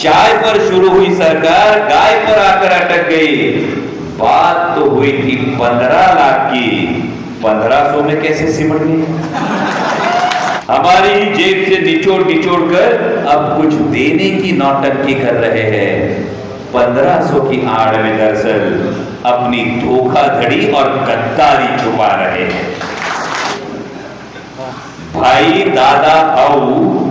चाय पर शुरू हुई सरकार, गाय पर आकर अटक गई। बात तो हुई थी पंद्रह लाख की। पंद्रह सौ में कैसे सिमट गई? हमारी जेब से निचोड़ निचोड़ कर अब कुछ देने की नौटंकी कर रहे हैं। पंद्रह सौ की आड़ में दरअसल अपनी धोखाधड़ी और गद्दारी छुपा रहे हैं। भाई, दादा भाऊ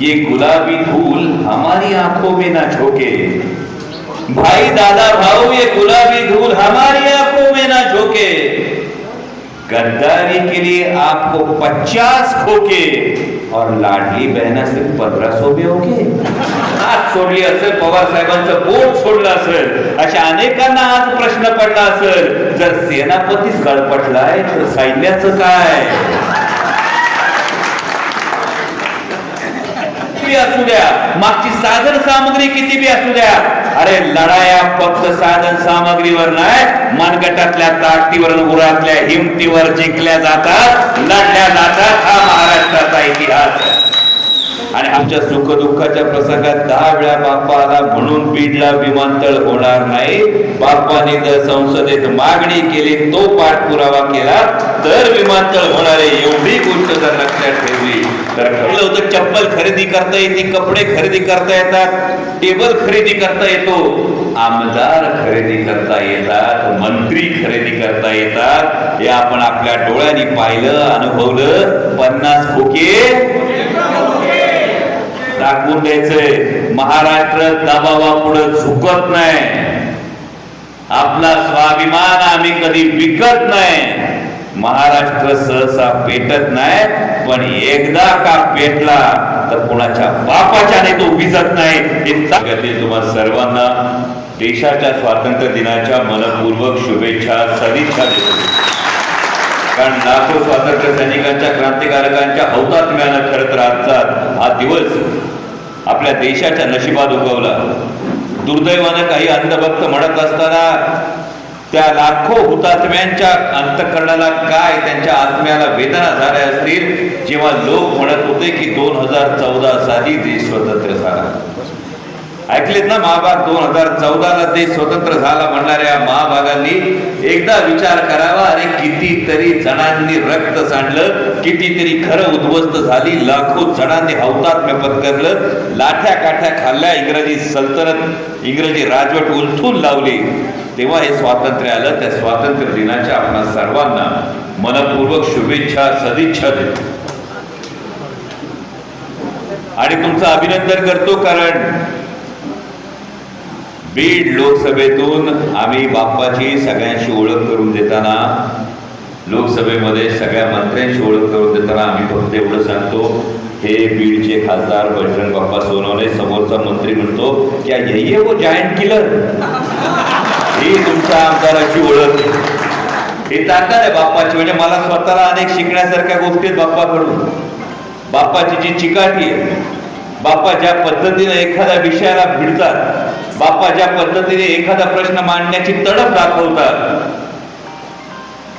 ये गुलाबी धूल हमारी आँखों में ना झोंके। भाई, दादा, भाऊ, ये गुलाबी धूल हमारी आँखों में ना झोंके। गद्दारी के लिए आपको पचास खोके और लाडली बहना सिर्फ़ पंद्रह सौ में होके हात सोडली असेल पवार साहेबांचं बोट सोडलं असेल अशा अनेकांना आज प्रश्न पडला असेल जर सेनापतीच गळपटलाय तर सैन्याचं काय किती असू द्या. मागची साधन सामग्री किती बी असू द्या. अरे लढाया फक्त साधन सामग्रीवर नाही मनगटातल्या ताकदीवर उरातल्या हिमतीवर जिंकल्या जातात लढल्या जातात हा महाराष्ट्राचा इतिहास. आहे आणि आमच्या सुख दुःखाच्या प्रसंगात दहा वेळा बाप्पा आला म्हणून बीडला विमानतळ होणार नाही. बाप्पाने जर संसदेत मागणी केली तो पाठपुरावा केला तर विमानतळ होणार आहे एवढी गोष्ट जर लक्षात ठेवली तर कळलं होतं चप्पल खरेदी करता येते कपडे खरेदी करता येतात टेबल खरेदी करता येतो आमदार खरेदी करता येतात मंत्री खरेदी करता येतात. हे आपण आपल्या डोळ्यांनी पाहिलं अनुभवलं पन्नास खोके दाखवून द्यायचंय महाराष्ट्र दबावापुढे झुकत नाही. आपला स्वाभिमान आम्ही कधी विकत नाही. महाराष्ट्र सहसा पेटत नाही पण एकदा का पेटला तर कोणाच्या बापाच्याने तो विजत नाही हे जगातील सर्वांना. देशाच्या स्वातंत्र्य दिनाच्या मनपूर्वक शुभेच्छा सदिच्छा देतो. कारण लाखो स्वातंत्र्य सैनिकांच्या क्रांतिकारकांच्या हौतात्म्यानं खरं तर आजचा हा दिवस आपल्या देशाच्या नशिबात उगवला. दुर्दैवानं काही अंधभक्त म्हणत असताना त्या लाखो हुतात्म्यांच्या अंतकरणाला काय त्यांच्या आत्म्याला वेदना झाल्या असतील जेव्हा लोक म्हणत होते की दोन हजार चौदा साली देश स्वतंत्र झाला. ऐकलेत ना महाभाग दोन हजार चौदाला देश स्वतंत्र झाला म्हणणाऱ्या महाभागांनी एकदा विचार करावा अरे कितीतरी जणांनी रक्त सांडलं कितीतरी खरं उद्ध्वस्त झाली लाखो जणांनी हौतात्म्य पत्करलं लाठ्या काठ्या खाल्ल्या इंग्रजी सल्तनत इंग्रजी राजवट उलथून लावली. तेव्हा हे स्वातंत्र्य आलं त्या स्वातंत्र्य दिनाच्या आपणा सर्वांना मनपूर्वक शुभेच्छा सदिच्छा देतो. आणि तुमचं अभिनंदन करतो कारण बीड लोकसभेतून आम्ही बाप्पाची सगळ्यांशी ओळख करून देताना लोकसभेमध्ये सगळ्या मंत्र्यांशी ओळख करून देताना आम्ही फक्त एवढं सांगतो हे बीडचे खासदार बजरंग बाप्पा सोनवणे समोरचा मंत्री म्हणतो की यही वो जायंट किलर ही तुमच्या आमदाराची ओळख. ही ताकद आहे बाप्पाची म्हणजे मला स्वतःला अनेक शिकण्यासारख्या गोष्टी आहेत बाप्पाकडून. बाप्पाची जी चिकाटी आहे बाप्पा ज्या पद्धतीने एखाद्या विषयाला भिडतात बाप्पा ज्या पद्धतीने एखादा प्रश्न मांडण्याची तडप दाखवतात.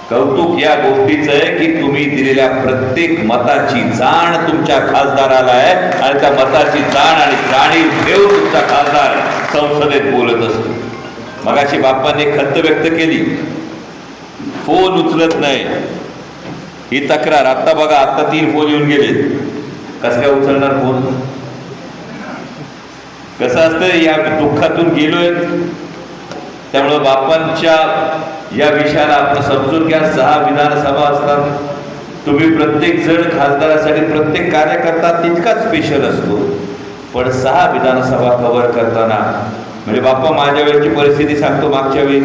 कौतुक या गोष्टीचं आहे की तुम्ही दिलेल्या प्रत्येक मताची जाण तुमच्या खासदाराला आहे. आणि त्या मताची जाण आणि जाणीव ठेवून तुमचा खासदार संसदेत बोलत असतो. मगाशी बाप्पाने खंत व्यक्त केली. फोन उचलत नाही. ही तक्रार आता बघा आता तीन फोन येऊन गेले. कसं काय उचलणार फोन? कसं असतं या दुःखातून गेलोय. त्यामुळं बापांच्या या विषयाला आपण समजून घ्या. सहा विधानसभा असतात. तुम्ही प्रत्येक जण खासदारासाठी प्रत्येक कार्यकर्ता तितकाच स्पेशल असतो. पण सहा विधानसभा कव्हर करताना म्हणजे बाप्पा माझ्या वेळेची परिस्थिती सांगतो मागच्या वेळी.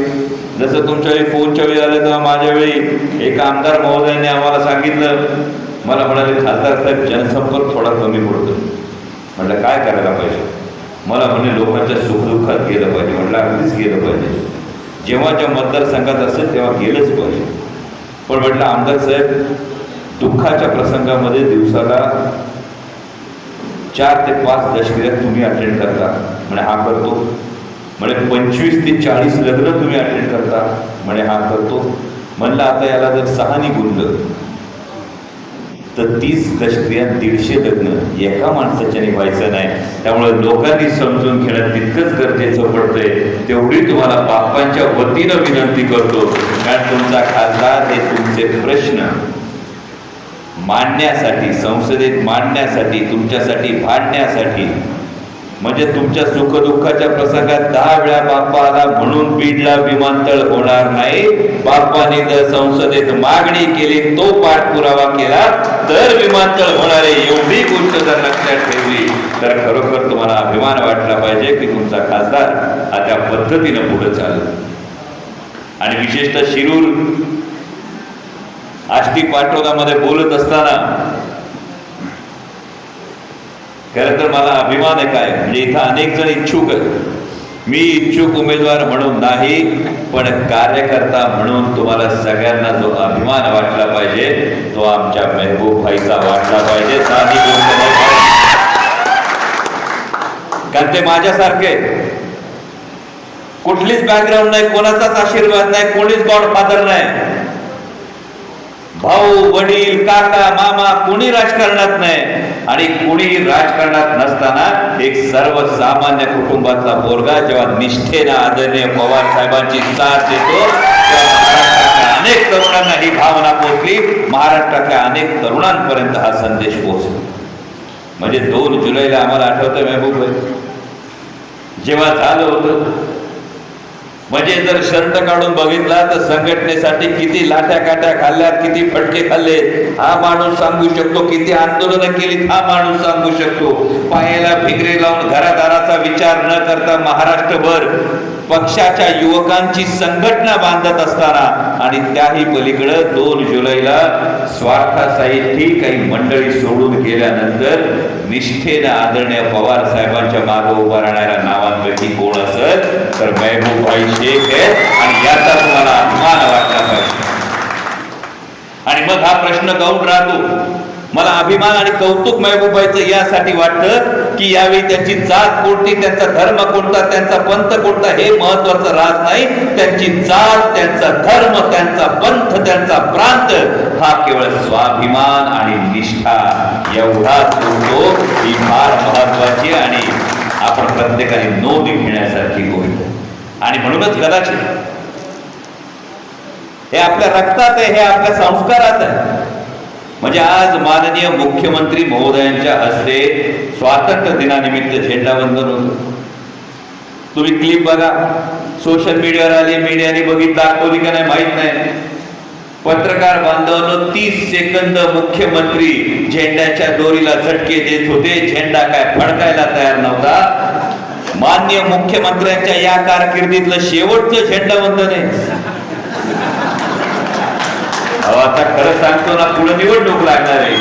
जसं तुमच्या वेळी फोनच्या वेळी आलं तेव्हा माझ्या वेळी एक आमदार महोदयाने आम्हाला सांगितलं. मला म्हणाले खासदार साहेब जनसंपर्क थोडा कमी पडतो. म्हटलं काय करायला पाहिजे? मला म्हणे लोकांच्या सुखदुःखात गेलं पाहिजे म्हटलं अगदीच गेलं पाहिजे. जेव्हा ज्या मतदारसंघात असेल तेव्हा गेलंच पाहिजे. पण म्हटलं आमदार साहेब दुःखाच्या प्रसंगामध्ये दिवसाला चार ते पाच दशक्रिया तुम्ही अटेंड करता. म्हणे हा करतो. म्हणे पंचवीस ते चाळीस लग्न तुम्ही अटेंड करता. म्हणे हा करतो. म्हणलं आता याला जर सहानी गुंड तर तीस दशक्रिया दीडशे लग्न एका माणसाच्याने व्हायचं नाही. त्यामुळे लोकांनी समजून घेणं तितकंच गरजेचं पडतंय. तेवढी तुम्हाला बाप्पांच्या वतीनं विनंती करतो. कारण तुमचा खासदार हे तुमचे प्रश्न मांडण्यासाठी संसदेत मांडण्यासाठी तुमच्यासाठी भांडण्यासाठी म्हणजे तुमच्या सुखदुःखाच्या प्रसंगात दहा वेळा बाप्पा आला म्हणून बीडला विमानतळ होणार नाही. बाप्पाने जर संसदेत मागणी केली तो पाठपुरावा केला तर विमानतळ होणार आहे एवढी गोष्ट जर लक्षात ठेवली तर खरोखर तुम्हाला अभिमान वाटला पाहिजे की तुमचा खासदार हा त्या पद्धतीनं पुढे चालू आणि विशेषतः शिरूर आष्टी पाटोदामध्ये बोलत असताना खरं तर मला अभिमान आहे काय? म्हणजे इथं अनेक जण इच्छुक आहेत. मी इच्छुक उमेदवार म्हणून नाही पण कार्यकर्ता म्हणून तुम्हाला सगळ्यांना जो अभिमान वाटला पाहिजे तो आमच्या मेहबूब भाईचा वाटला पाहिजे. कारण ते माझ्यासारखे कुठलीच बॅकग्राऊंड नाही कोणाचाच आशीर्वाद नाही कोणीच गॉड फादर नाही. भाऊ वडील काका मामा कोणी राजकारणात नाही. आणि कुणीही राजकारणात नसताना एक सर्वसामान्य कुटुंबातला पोरगा जेव्हा निष्ठेनं आदरणीय पवार साहेबांची साथ देतो तेव्हा अनेक तरुणांना ही भावना पोहोचली. महाराष्ट्रातल्या अनेक तरुणांपर्यंत हा संदेश पोहोचला. म्हणजे दोन जुलैला आम्हाला आठवतं मेहबूब जेव्हा झालं होतं म्हणजे जर शर्ट काढून बघितला तर संघटनेसाठी किती लाट्या काट्या खाल्ल्यात किती फटके खाल्ले हा माणूस सांगू शकतो. किती आंदोलन केली हा माणूस सांगू शकतो. पायाला फिकरे लावून घरादाराचा विचार न करता महाराष्ट्रभर पक्षाच्या युवकांची संघटना बांधत असताना आणि त्याही पलीकडं दोन जुलैला स्वार्थासाठी काही मंडळी सोडून गेल्यानंतर निष्ठेनं आदरणीय पवार साहेबांच्या मागे उभा राहणाऱ्या नावांपैकी कोण असत तर महबूब शेख आहे आणि याचा तुम्हाला अभिमान वाटला पाहिजे. आणि मग हा प्रश्न गाऊन राहतो. मला अभिमान आणि कौतुक महबूबाईचं यासाठी वाटतं की यावेळी त्यांची जात कोणती त्यांचा धर्म कोणता त्यांचा पंथ कोणता हे महत्वाचं राहत नाही. त्यांची जात त्यांचा धर्म त्यांचा पंथ त्यांचा प्रांत हा केवळ स्वाभिमान आणि निष्ठा. एवढाच बोलतो ही फार महत्वाची आणि आपण प्रत्येकाने नोंद घेण्यासारखी होईल आणि म्हणूनच कदाचित हे आपल्या रक्तात आहे हे आपल्या संस्कारात आहे. म्हणजे आज माननीय मुख्यमंत्री महोदयांच्या हस्ते स्वातंत्र्य दिनानिमित्त झेंडावंदन होतं. तुम्ही क्लिप बघा. सोशल मीडियावर आली मीडियाने बघितलं दाखवली का नाही माहीत नाही. पत्रकार बांधवांनो तीस सेकंद मुख्यमंत्री झेंड्याच्या दोरीला झटके देत होते. झेंडा काय फडकायला तयार नव्हता. मान्य मुख्यमंत्र्यांच्या या कारकिर्दीतलं शेवटचं झेंडावंदन आहे. आता खरं सांगतो ना पुढे निवडणूक लागणार आहे.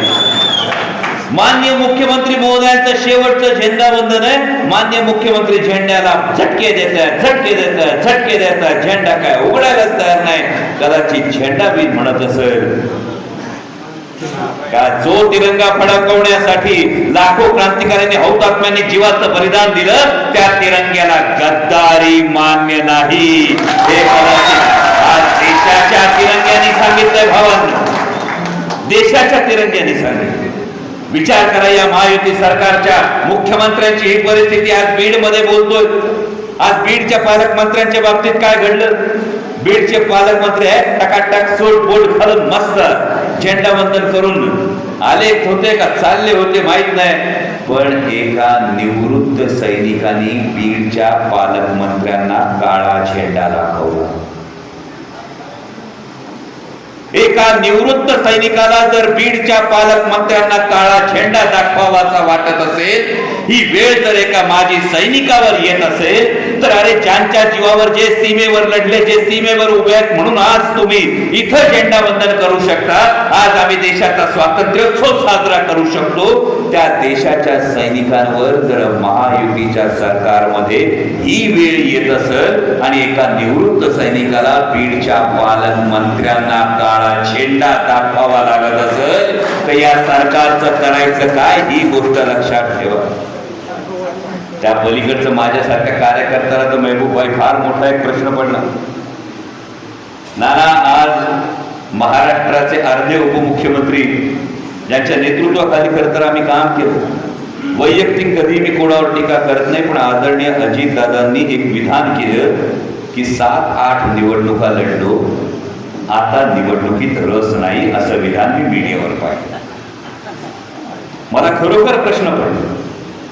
मान्य मुख्यमंत्री महोदयांचं शेवटचं झेंडावंदन आहे. मान्य मुख्यमंत्री झेंड्याला झटके देत आहेत झटके देत आहेत झटके देत आहेत. झेंडा काय उघडायलाच तयार नाही. कदाचित झेंडा बी म्हणत असेल. का जो तिरंगा फडकवण्यासाठी लाखो क्रांतिकाऱ्यांनी हौतात्म्यांनी जीवाचं बलिदान दिलं? त्या तिरंग्याला गद्दारी मान्य नाही. हे कदाचित देशाच्या तिरंग्याने सांगितलंय भावांनो. देशाच्या तिरंग्याने सांगितलं विचार करा या महायुती सरकारच्या मुख्यमंत्र्यांची ही परिस्थिती आज बीडमध्ये बोलतोय. आज बीडच्या पालकमंत्र्यांच्या बाबतीत काय घडलं? बीडचे पालकमंत्री आहेत टकाटक सोड बोट घालून मस्त झेंडा वंदन करून आले होते का? चालले होते माहीत नाही. पण एका निवृत्त सैनिकांनी बीडच्या पालकमंत्र्यांना काळा झेंडा दाखवला. एका निवृत्त सैनिकाला जर बीडच्या पालकमंत्र्यांना काळा झेंडा दाखवावाचा वाटत असेल ही वेळ जर एका माजी सैनिकावर येत असेल तर अरे ज्यांच्या जीवावर जे सीमेवर लढले जे सीमेवर उभे आहेत म्हणून आज तुम्ही इथं झेंडा वंदन करू शकता. आज आम्ही देशाचा स्वातंत्र्योत्सव साजरा करू शकतो. त्या देशाच्या सैनिकांवर जर महायुतीच्या सरकारमध्ये ही वेळ येत असेल आणि एका निवृत्त सैनिकाला बीडच्या पालकमंत्र्यांना काळ झेंडा दाखवावा लागत असेल तर या सरकारचं करायचं काय ही गोष्ट लक्षात ठेवा. त्या पलीकडचं माझ्यासारख्या कार्यकर्त्याला तर महबूबाई फार मोठा एक प्रश्न पडला. नाना आज महाराष्ट्राचे अर्धे उपमुख्यमंत्री ज्यांच्या नेतृत्वाखाली खरं तर आम्ही काम केलं. वैयक्तिक कधी मी कोणावर टीका करत नाही पण आदरणीय अजितदादांनी एक विधान केलं की सात आठ निवडणुका लढलो आता निवडणुकीत रस नाही असं विधान मी मीडियावर पाहिलं. मला खरोखर प्रश्न पडला.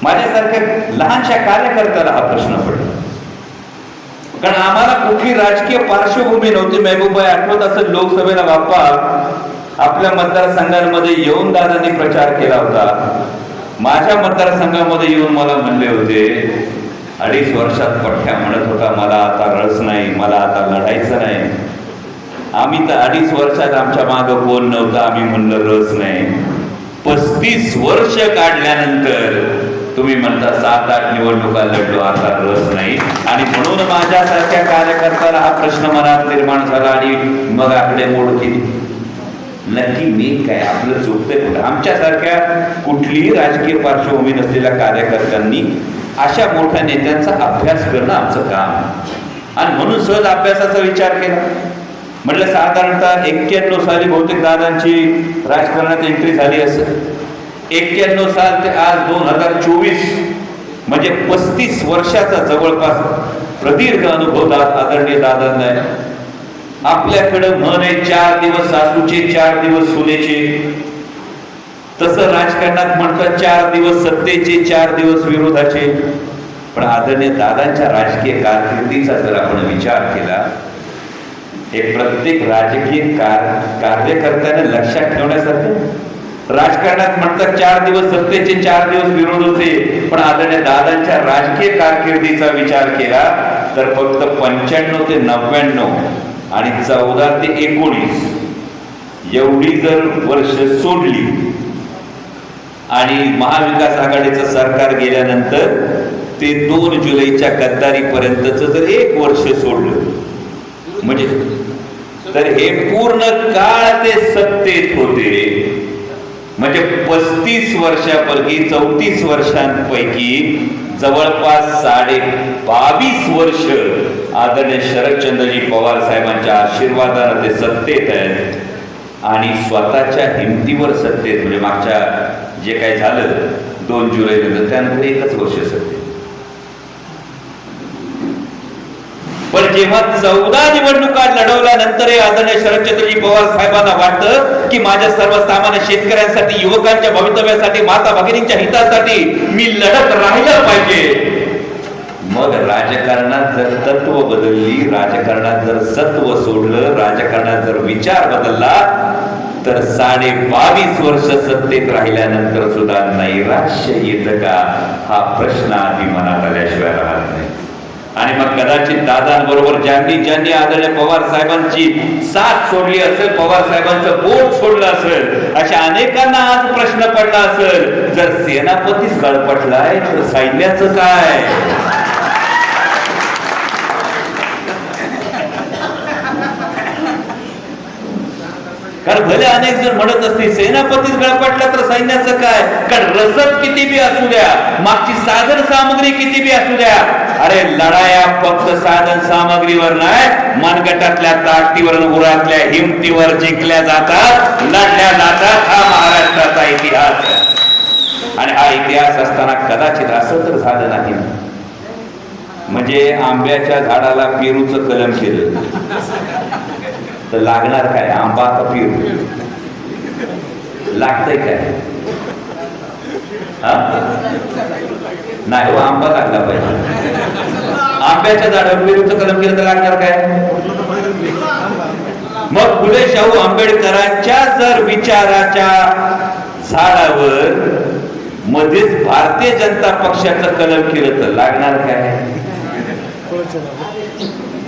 माझ्यासारख्या लहानशा कार्यकर्त्याला हा प्रश्न पडला. कारण आम्हाला कुठली राजकीय पार्श्वभूमी नव्हती मेहबूबाई आठवत असं लोकसभेला बाप्पा आपल्या मतदारसंघांमध्ये येऊन दादांनी प्रचार केला होता. माझ्या मतदारसंघामध्ये येऊन मला म्हणले होते अडीच वर्षात पठ्ठ्या म्हणत होता मला आता रस नाही मला आता लढायचं नाही. आम्ही तर अडीच वर्षात आमच्या मागं कोण नव्हतं आम्ही म्हणलं रस नाही. पस्तीस वर्ष काढल्यानंतर तुम्ही म्हणता सात आठ निवडणुका लढलो आता रस नाही. आणि म्हणून माझ्यासारख्या कार्यकर्त्याला हा प्रश्न मनात निर्माण झाला आणि मग आकडे मोड केली. नक्की मी काय आपलं चुकतंय कुठं? आमच्यासारख्या कुठलीही राजकीय पार्श्वभूमी नसलेल्या कार्यकर्त्यांनी अशा मोठ्या नेत्यांचा अभ्यास करणं आमचं काम. आणि म्हणून सहज अभ्यासाचा विचार केला. म्हटलं साधारणतः एक्क्याण्णव साली बहुतेक दादांची राजकारणात एंट्री झाली असेल. एक्क्याण्णव साल ते आज दोन हजार चोवीस म्हणजे पस्तीस वर्षाचा जवळपास प्रदीर्घ अनुभव दा आदरणीय दादांना आहे. आपल्याकडं मन आहे चार दिवस सासूचे चार दिवस सुनेचे. तसं राजकारणात म्हणतात चार दिवस सत्तेचे चार दिवस विरोधाचे. पण आदरणीय दादांच्या राजकीय कारकिर्दीचा जर आपण विचार केला हे प्रत्येक राजकीय कार कार्यकर्त्याने लक्षात ठेवण्यासारखं. राजकारणात म्हणतात चार दिवस सत्तेचे चार दिवस विरोध होते पण आदरणीय दादांच्या राजकीय कारकिर्दीचा विचार केला तर फक्त पंच्याण्णव ते नव्याण्णव आणि चौदा ते एकोणीस एवढी जर वर्ष सोडली आणि महाविकास आघाडीचं सरकार गेल्यानंतर ते दोन जुलैच्या गद्दारीपर्यंतच जर एक वर्ष सोडलं म्हणजे तर हे पूर्ण काळ ते सत्तेत होते. म्हणजे पस्तीस वर्षापैकी चौतीस वर्षांपैकी जवळपास साडे बावीस वर्ष आदरणीय शरदचंद्रजी पवार साहेबांच्या आशीर्वादानं ते सत्तेत आहेत. आणि स्वतःच्या हिमतीवर सत्तेत. म्हणजे मागच्या जे काही झालं दोन जुलै नंतर त्यानंतर एकच वर्ष सत्तेत. पण जेव्हा चौदा निवडणुका लढवल्यानंतर हे आदरणीय शरदचंद्रजी पवार साहेबांना वाटतं की माझ्या सर्वसामान्य शेतकऱ्यांसाठी युवकांच्या भवितव्यासाठी माता भगिनींच्या हितासाठी मी लढत राहिलं पाहिजे. मग राजकारणात जर तत्व बदलली राजकारणात जर सत्व सोडलं राजकारणात जर विचार बदलला तर साडे बावीस वर्ष सत्तेत राहिल्यानंतर सुद्धा नैराश्य येतं का? हा प्रश्न आधी मनात आल्याशिवाय राहत नाही. आणि मग कदाचित दादांबरोबर ज्यांनी ज्यांनी आदरणीय पवार साहेबांची साथ सोडली असेल पवार साहेबांचं बोट सोडलं असेल अशा अनेकांना आज प्रश्न पडला असेल जर सेनापतीच गळपटलाय तर सैन्याचं काय? कारण भले अनेक जण म्हणत असतील सेनापतीच गळपटला तर सैन्याचं काय? कारण रसद किती बी असू द्या मागची साधन सामग्री किती बी असू द्या. अरे लढाया फक्त साधन सामग्रीवर नाही मनगटातल्या ताकदीवर उरातल्या हिमतीवर जिंकल्या जातात लढल्या जातात हा महाराष्ट्राचा इतिहास. आहे. आणि हा इतिहास असताना कदाचित असं तर झालं नाही. म्हणजे आंब्याच्या झाडाला पेरूचं कलम केलं. तर लागणार काय? आंबा का लागतंय काय? हा? नाही हो आंबा लागला पाहिजे. आंब्याच्या झाडावर पेरूचं कलम केलं तर लागणार काय? मग फुले शाहू आंबेडकरांच्या जर विचाराच्या झाडावर मध्येच भारतीय जनता पक्षाचं कलम केलं तर लागणार काय?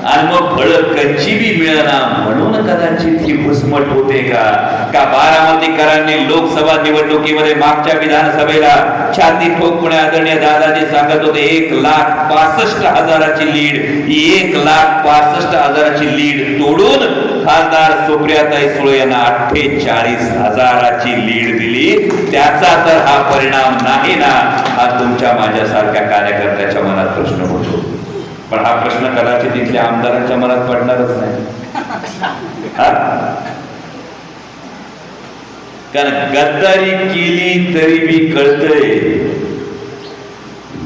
आणि मग फळ कच्ची बी म्हणून कदाचित ही घुसमट होते का? का बारामतीकरांनी लोकसभा निवडणुकीमध्ये मागच्या विधानसभेला छाती ठोकपणे आदरणीय दादाजी सांगत होते एक लाख पासष्ट हजाराची लीड एक लाख पासष्ट हजाराची लीड तोडून खासदार सुप्रियाताई सुळे यांना अठ्ठेचाळीस हजाराची लीड दिली. त्याचा तर हा परिणाम नाही ना हा तुमच्या माझ्यासारख्या कार्यकर्त्याच्या मनात प्रश्न होतो. पण हा प्रश्न कदाचित इथल्या आमदारांच्या मनात पडणारच नाही. कारण गद्दारी केली तरी बी कळतंय.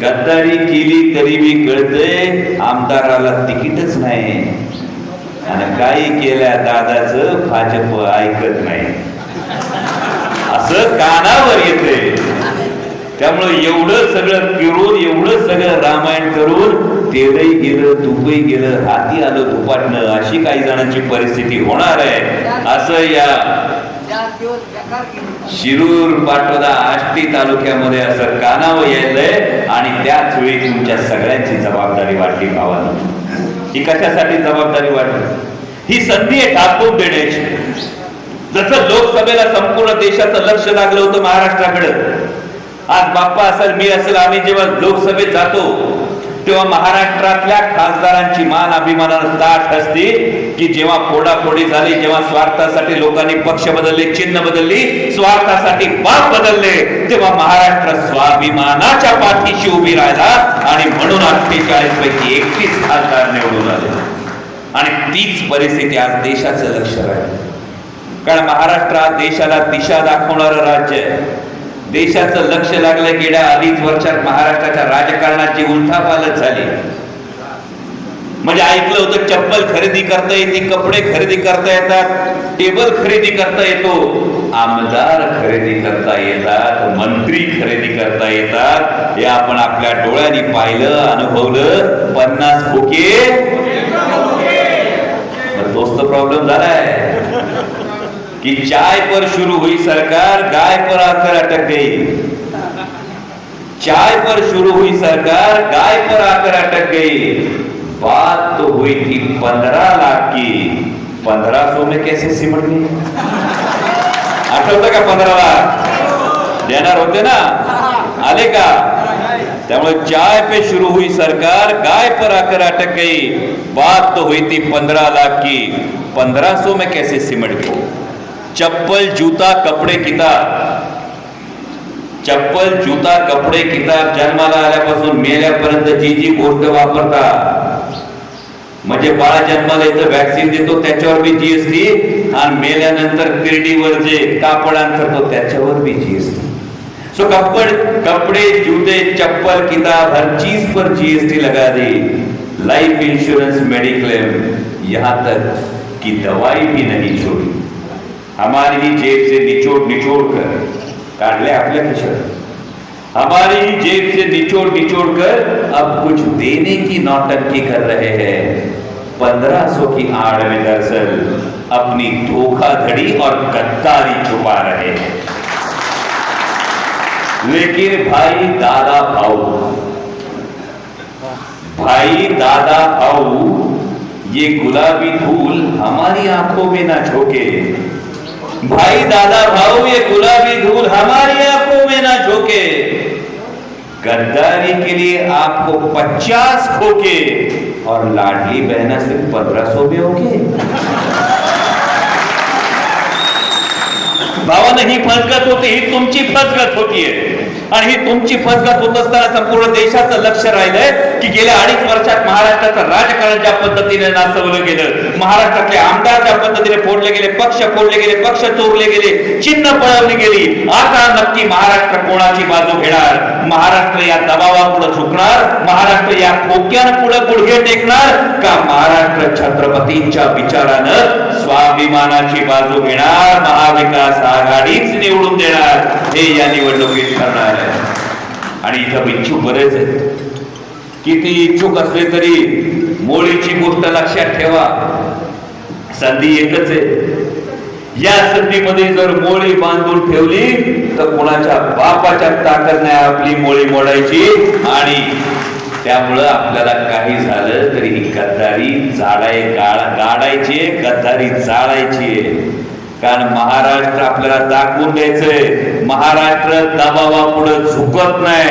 गद्दारी केली तरी बी कळतंय आमदाराला तिकीटच नाही. आणि काही केल्या दादाच भाजप ऐकत नाही. असं कानावर येते त्यामुळे एवढं सगळं फिरून एवढं सगळं रामायण करून तेलही गेलं तुपही गेलं हाती आलं तुपाटणं अशी काही जणांची परिस्थिती होणार आहे. असं या शिरूर पाटोदा आष्टी तालुक्यामध्ये असं कानावं यायलंय आणि त्याच वेळी तुमच्या सगळ्यांची जबाबदारी वाटली भावानं. ही कशासाठी जबाबदारी वाटली ही संधी आहे टाकून देण्याची. जसं लोकसभेला संपूर्ण देशाचं लक्ष लागलं होतं महाराष्ट्राकडं आज बाप्पा असेल मी असेल आम्ही जेव्हा लोकसभेत जातो तेव्हा महाराष्ट्रातल्या खासदारांची मान अभिमानानं ताठ असते की जेव्हा फोडाफोडी झाली जेव्हा स्वार्थासाठी लोकांनी पक्ष बदलले चिन्ह बदलली स्वार्थासाठी बाप बदलले तेव्हा महाराष्ट्र स्वाभिमानाच्या पाठीशी उभी राहिला आणि म्हणून अठ्ठेचाळीस पैकी एकतीस खासदार निवडून आले. आणि तीच परिस्थिती आज देशाचं लक्ष राहिलं. कारण महाराष्ट्र देशाला दिशा दाखवणारं राज्य आहे. देशाचं लक्ष लागलं गेल्या अडीच वर्षात महाराष्ट्राच्या राजकारणाची उलथापालच झाली. म्हणजे ऐकलं होतं चप्पल खरेदी करता येते कपडे खरेदी करता येतात टेबल खरेदी करता येतो. आमदार खरेदी करता येतात मंत्री खरेदी करता येतात. हे आपण आपल्या डोळ्यांनी पाहिलं अनुभवलं. पन्नास खोके. तोच तर प्रॉब्लेम झालाय. कि चाय पर शुरू हुई सरकार, गाय पर आकर अटक गई। चाय पर शुरू हुई सरकार, गाय पर आकर अटक गई। बात तो हुई थी पंद्रह लाख की। पंद्रह सौ में कैसे सिमट गई? आठवतं का पंधरा लाख? देणार होते ना? आले का? चाय पे शुरू हुई सरकार, गाय पर आकर अटक गई। बात तो हुई थी पंद्रह लाख की। पंद्रह सौ में कैसे सिमट गई? चप्पल जूता कपडे किताब. चप्पल जूता कपडे किताब जन्माला आल्यापासून मेल्यापर्यंत जी जी गोष्ट वापरता. म्हणजे बाळा जन्माला येतं व्हॅक्सिन देतो त्याच्यावर बी जीएसटी आणि मेल्यानंतर क्रीडीवर जे कापड आणतो त्याच्यावर बी जीएसटी सो कपड़ कपड़े जूते चप्पल किताब हर चीज पर जीएसटी लगा दी. लाइफ इंश्योरेंस मेडिक्लेम यहाँ तक कि दवाई भी नहीं छोड़ी. हमारी ही जेब से निचोड़ निचोड़ कर काट ले आपल्या खिशात हमारी ही जेब से निचोड़ निचोड़ कर अब कुछ देने की नौटंकी कर रहे हैं। पंद्रह सौ की आड़ में दरअसल अपनी धोखाधड़ी और गद्दारी छुपा रहे हैं। लेकिन भाई दादा भाऊ, भाई दादा भाऊ, ये गुलाबी फूल हमारी आँखों में ना झोंके। भाई, दादा भाव ये गुलाबी धूल हमारी आँखों में ना झोंके। गद्दारी के लिए आपको पचास खोके और लाडली बहना सिर्फ़ पंद्रह सौ में होके बाबा नहीं फसगत होती ही, तुमची फसगत होतीये आणि ही तुमची फसगत होत असताना संपूर्ण देशाचं लक्ष राहिलंय की गेल्या अडीच वर्षात महाराष्ट्राचं राजकारण ज्या पद्धतीने नाचवलं गेलं महाराष्ट्रातले आमदार ज्या पद्धतीने फोडले गेले पक्ष फोडले गेले पक्ष चोरले गेले चिन्ह पळवली गेली आता नक्की महाराष्ट्र कोणाची बाजू घेणार? महाराष्ट्र या दबावापुढे झुकणार? महाराष्ट्र या खोक्यान पुढे गुडघे टेकणार? का महाराष्ट्र छत्रपतींच्या विचारानं स्वाभिमानाची बाजू घेणार? महाविकास आघाडीच निवडून देणार? हे या निवडणुकीत ठरणार. आणि इथं इच्छुक बरेच आहेत. किती इच्छुक असले तरी मोळीची गोष्ट लक्षात ठेवा. संधी एकच आहे. या संधीमध्ये जर मोळी बांधून ठेवली तर कोणाच्या बापाच्या ताकद नाही आपली मोळी मोडायची. आणि त्यामुळं आपल्याला काही झालं तरी ही गद्दारी जाडाय गाडायची आहे, गद्दारी जाळायची आहे. कारण महाराष्ट्र आपल्याला दाखवून द्यायचंय. महाराष्ट्र दबावापुढे झुकत नाही.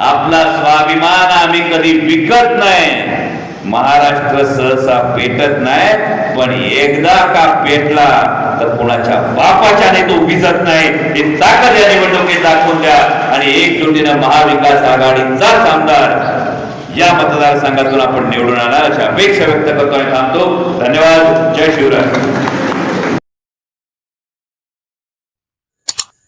आपला स्वाभिमान आम्ही कधी विकत नाही. महाराष्ट्र सहसा पेटत नाही पण एकदा का पेटला तर कोणाच्या बापाच्या तो विसत नाही. हे ताकद या निवडणुकीत दाखवून द्या आणि एकजुटीनं महाविकास आघाडीचाच आमदार या मतदारसंघातून आपण निवडून आणणार अशी अपेक्षा व्यक्त करतो आणि थांबतो. धन्यवाद. जय शिवराय.